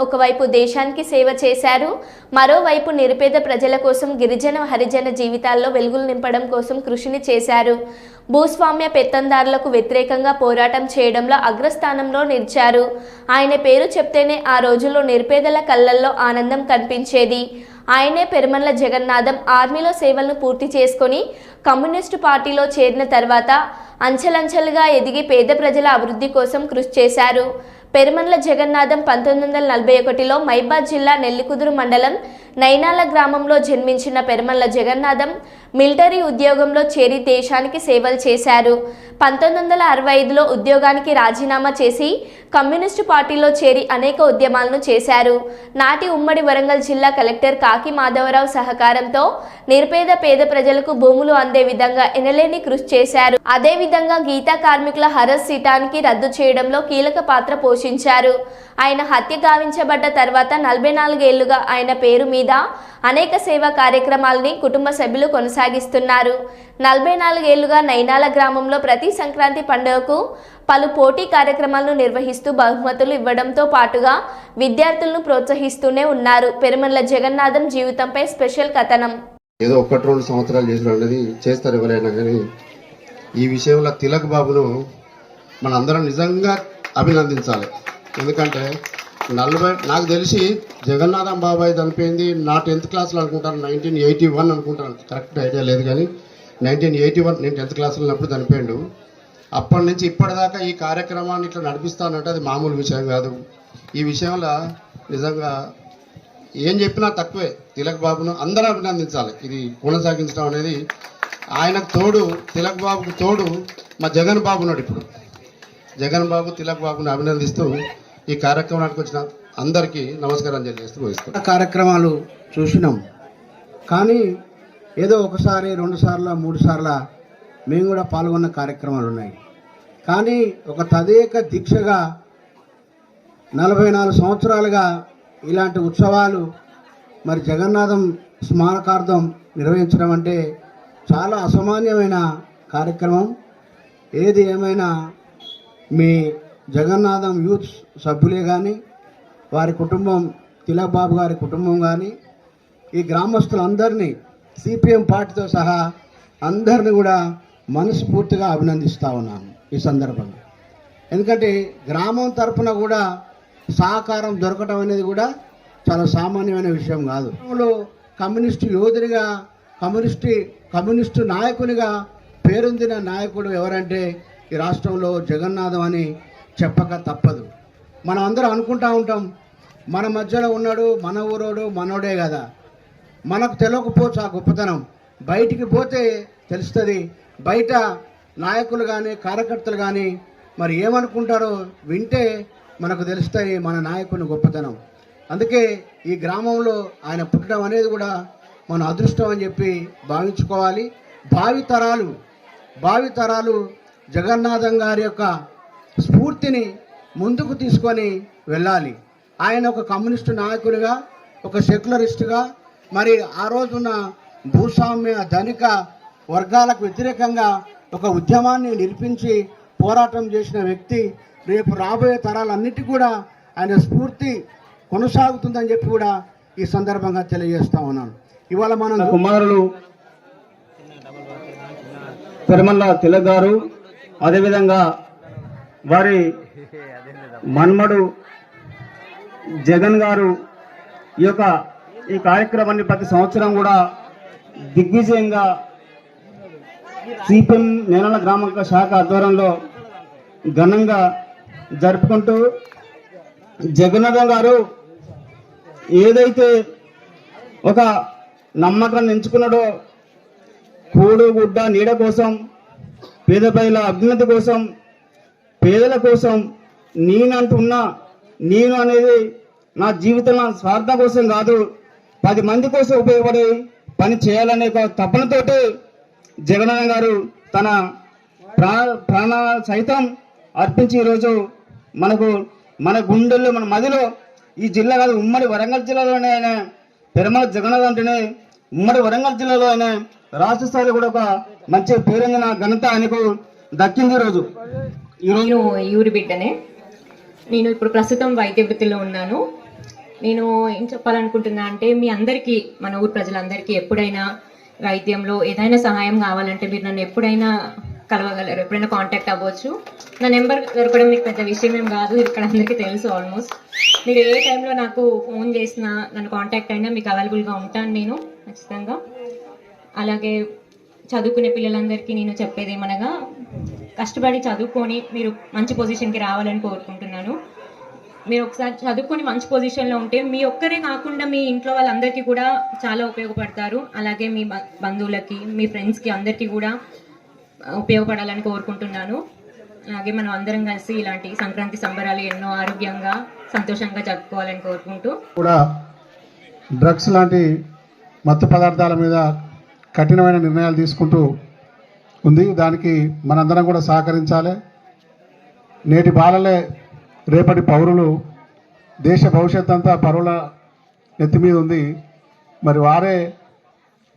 ఒకవైపు దేశానికి సేవ చేశారు మరోవైపు నిరుపేద ప్రజల కోసం గిరిజన హరిజన జీవితాల్లో వెలుగులు నింపడం కోసం కృషిని చేశారు. భూస్వామ్య పెత్తందారులకు వ్యతిరేకంగా పోరాటం చేయడంలో అగ్రస్థానంలో నిలిచారు. ఆయన పేరు చెప్తేనే ఆ రోజుల్లో నిరుపేదల కళ్ళల్లో ఆనందం కనిపించేది. ఆయనే పెరుమల్ల జగన్నాథం ఆర్మీలో సేవలను పూర్తి చేసుకొని కమ్యూనిస్టు పార్టీలో చేరిన తర్వాత అంచెలంచెలుగా ఎదిగి పేద ప్రజల అభివృద్ధి కోసం కృషి చేశారు. పెరుమండ్ల జగన్నాథం పంతొమ్మిది వందల నలభై ఒకటిలో మైబాద్ జిల్లా నెల్లికుదురు మండలం నైనాల గ్రామంలో జన్మించిన పెరుమల్ల జగన్నాథం మిలిటరీ ఉద్యోగంలో చేరి దేశానికి సేవలు చేశారు. పంతొమ్మిది వందల అరవై ఐదులో ఉద్యోగానికి రాజీనామా చేసి కమ్యూనిస్టు పార్టీలో చేరి అనేక ఉద్యమాలను చేశారు. నాటి ఉమ్మడి వరంగల్ జిల్లా కలెక్టర్ కాకి మాధవరావు సహకారంతో నిర్పేద పేద ప్రజలకు భూములు అందే విధంగా ఎనలేని కృషి చేశారు. అదేవిధంగా గీతా కార్మికుల హరస్ సీటానికి రద్దు చేయడంలో కీలక పాత్ర పోషించారు. ఆయన హత్య గావించబడ్డ తర్వాత నలభై నాలుగేళ్ళుగా ఆయన పేరు మీద అనేక సేవా కార్యక్రమాలని కుటుంబ సభ్యులు కొనసాగిస్తున్నారు. నలభై నాలుగేళ్ళుగా నైనాల గ్రామంలో ప్రతి సంక్రాంతి పండుగకు పలు పోటీ కార్యక్రమాలను నిర్వహిస్తూ బహుమతులు ఇవ్వడంతో పాటుగా విద్యార్థులను ప్రోత్సహిస్తూనే ఉన్నారు. పెరుమల్ల జగన్నాథం జీవితంపై స్పెషల్ కథనం. ఏదో ఒకటి రెండు సంవత్సరాలు చేసిన అనేది చేస్తారు ఎవరైనా కానీ. ఈ విషయంలో తిలక్ బాబును మనందరం నిజంగా అభినందించాలి. ఎందుకంటే నలభై నాకు తెలిసి జగన్నాథం బాబాయ్ చనిపోయింది. నా టెన్త్ క్లాస్లో అనుకుంటాను నైన్టీన్ ఎయిటీ వన్ అనుకుంటాను. కరెక్ట్ ఐడియా లేదు కానీ నైన్టీన్ ఎయిటీ వన్ నేను టెన్త్ క్లాస్లో ఉన్నప్పుడు చనిపోయాడు. అప్పటి నుంచి ఇప్పటిదాకా ఈ కార్యక్రమాన్ని ఇట్లా నడిపిస్తానంటే అది మామూలు విషయం కాదు. ఈ విషయంలో నిజంగా ఏం చెప్పినా తక్కువే తిలక్ బాబును. అందరూ అభినందించాలి. ఇది కొనసాగించడం అనేది ఆయనకు తోడు తిలక్ బాబుకు తోడు మా జగన్ బాబు ఉన్నాడు ఇప్పుడు. జగన్ బాబు తిలక్ బాబుని అభినందిస్తూ ఈ కార్యక్రమానికి వచ్చిన అందరికీ నమస్కారం తెలియజేస్తూ కార్యక్రమాలు చూసినాం. కానీ ఏదో ఒకసారి రెండు సార్ల మూడు సార్ల మేము కూడా పాల్గొన్న కార్యక్రమాలు ఉన్నాయి. కానీ ఒక తదేక దీక్షగా నలభై నాలుగు సంవత్సరాలుగా ఇలాంటి ఉత్సవాలు మరి జగన్నాథం స్మారకార్థం నిర్వహించడం అంటే చాలా అసామాన్యమైన కార్యక్రమం. ఏది ఏమైనా మీ జగన్నాథం యూత్ సభ్యులే కానీ వారి కుటుంబం తిలక్ బాబు గారి కుటుంబం కానీ ఈ గ్రామస్తులందరినీ సిపిఎం పార్టీతో సహా అందరిని కూడా మనస్ఫూర్తిగా అభినందిస్తూ ఉన్నాను ఈ సందర్భంగా. ఎందుకంటే గ్రామం తరఫున కూడా సహకారం దొరకటం అనేది కూడా చాలా సామాన్యమైన విషయం కాదు. కమ్యూనిస్టు యోధునిగా కమ్యూనిస్టు కమ్యూనిస్టు నాయకునిగా పేరొందిన నాయకుడు ఎవరంటే ఈ రాష్ట్రంలో జగన్నాథం అని చెప్పక తప్పదు. మనం అందరం అనుకుంటా ఉంటాం మన మధ్యలో ఉన్నాడు మన ఊరోడు మనోడే కదా. మనకు తెలియకపోవచ్చు ఆ గొప్పతనం. బయటికి పోతే తెలుస్తుంది బయట నాయకులు కానీ కార్యకర్తలు కానీ మరి ఏమనుకుంటారో వింటే మనకు తెలుస్తాయి మన నాయకుని గొప్పతనం. అందుకే ఈ గ్రామంలో ఆయన పుట్టడం అనేది కూడా మన అదృష్టం అని చెప్పి భావించుకోవాలి. భావితరాలు భావితరాలు జగన్నాథం గారి యొక్క స్ఫూర్తిని ముందుకు తీసుకొని వెళ్ళాలి. ఆయన ఒక కమ్యూనిస్టు నాయకుడిగా ఒక సెక్యులరిస్టుగా మరి ఆ రోజున భూస్వామ్య ధనిక వర్గాలకు వ్యతిరేకంగా ఒక ఉద్యమాన్ని నిలిపించి పోరాటం చేసిన వ్యక్తి రేపు రాబోయే తరాలన్నిటి కూడా ఆయన స్ఫూర్తి కొనసాగుతుందని చెప్పి కూడా ఈ సందర్భంగా తెలియజేస్తా ఉన్నాను. ఇవాళ మనం కుమారులు పెరమల్ల తిలక్ గారు అదేవిధంగా వారి మన్మడు జగన్ గారు ఈ యొక్క ఈ కార్యక్రమాన్ని ప్రతి సంవత్సరం కూడా దిగ్విజయంగా సిపిఎం నేనల గ్రామ శాఖ ఆధ్వర్యంలో ఘనంగా జరుపుకుంటూ జగన్నాథం గారు ఏదైతే ఒక నమ్మకాన్ని ఎంచుకున్నాడో కూడు గుడ్డ నీడ కోసం పేద ప్రజల అభ్యున్నతి కోసం పేదల కోసం నేనంటున్నా నేను అనేది నా జీవితంలో స్వార్థం కోసం కాదు పది మంది కోసం ఉపయోగపడే పని చేయాలనే ఒక తపనతోటి జగనన్న గారు తన ప్రా ప్రాణ సైతం అర్పించి ఈరోజు మనకు మన గుండెల్లో మన మదిలో ఈ జిల్లా కాదు ఉమ్మడి వరంగల్ జిల్లాలోనే ఆయన పెరమల జగన్నాథ్ అంటేనే ఉమ్మడి వరంగల్ జిల్లాలో ఆయన రాష్ట్ర స్థాయిలో కూడా ఒక మంచి పేరొందిన ఘనత ఆయనకు దక్కింది ఈరోజు. ఈరోజు నేను యూరి బిడ్డనే. నేను ఇప్పుడు ప్రస్తుతం వైద్య వృత్తిలో ఉన్నాను. నేను ఏం చెప్పాలనుకుంటున్నా అంటే మీ అందరికీ మన ఊరు ప్రజలందరికీ ఎప్పుడైనా వైద్యంలో ఏదైనా సహాయం కావాలంటే మీరు నన్ను ఎప్పుడైనా కలవగలరు. ఎప్పుడైనా కాంటాక్ట్ అవ్వచ్చు. నా నెంబర్ దొరకడం మీకు పెద్ద విషయం ఏం కాదు. ఇక్కడ అందరికీ తెలుసు ఆల్మోస్ట్. మీరు ఏ టైంలో నాకు ఫోన్ చేసినా నన్ను కాంటాక్ట్ అయినా మీకు అవైలబుల్గా ఉంటాను నేను ఖచ్చితంగా. అలాగే చదువుకునే పిల్లలందరికీ నేను చెప్పేది ఏమనగా కష్టపడి చదువుకొని మీరు మంచి పొజిషన్కి రావాలని కోరుకుంటున్నాను. మీరు ఒకసారి చదువుకొని మంచి పొజిషన్లో ఉంటే మీ ఒక్కరే కాకుండా మీ ఇంట్లో వాళ్ళందరికీ కూడా చాలా ఉపయోగపడతారు. అలాగే మీ బంధువులకి మీ ఫ్రెండ్స్కి అందరికీ కూడా ఉపయోగపడాలని కోరుకుంటున్నాను. అలాగే మనం అందరం కలిసి ఇలాంటి సంక్రాంతి సంబరాలు ఎన్నో ఆరోగ్యంగా సంతోషంగా జరుపుకోవాలని కోరుకుంటూ. కూడా డ్రగ్స్ లాంటి మత్తు పదార్థాల మీద కఠినమైన నిర్ణయాలు తీసుకుంటూ ఉంది. దానికి మనందరం కూడా సహకరించాలి. నేటి బాలలే రేపటి పౌరులు దేశ భవిష్యత్ అంతా పౌరుల నెత్తి మీద ఉంది. మరి వారే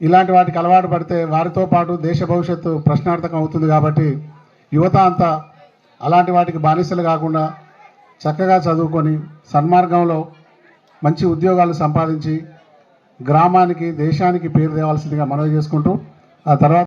ఇలాంటి వాటికి అలవాటు పడితే వారితో పాటు దేశ భవిష్యత్తు ప్రశ్నార్థకం అవుతుంది కాబట్టి యువత అంతా అలాంటి వాటికి బానిసలు కాకుండా చక్కగా చదువుకొని సన్మార్గంలో మంచి ఉద్యోగాలు సంపాదించి గ్రామానికి దేశానికి పేరు తేవాల్సిందిగా మనవి చేసుకుంటూ ఆ తర్వాత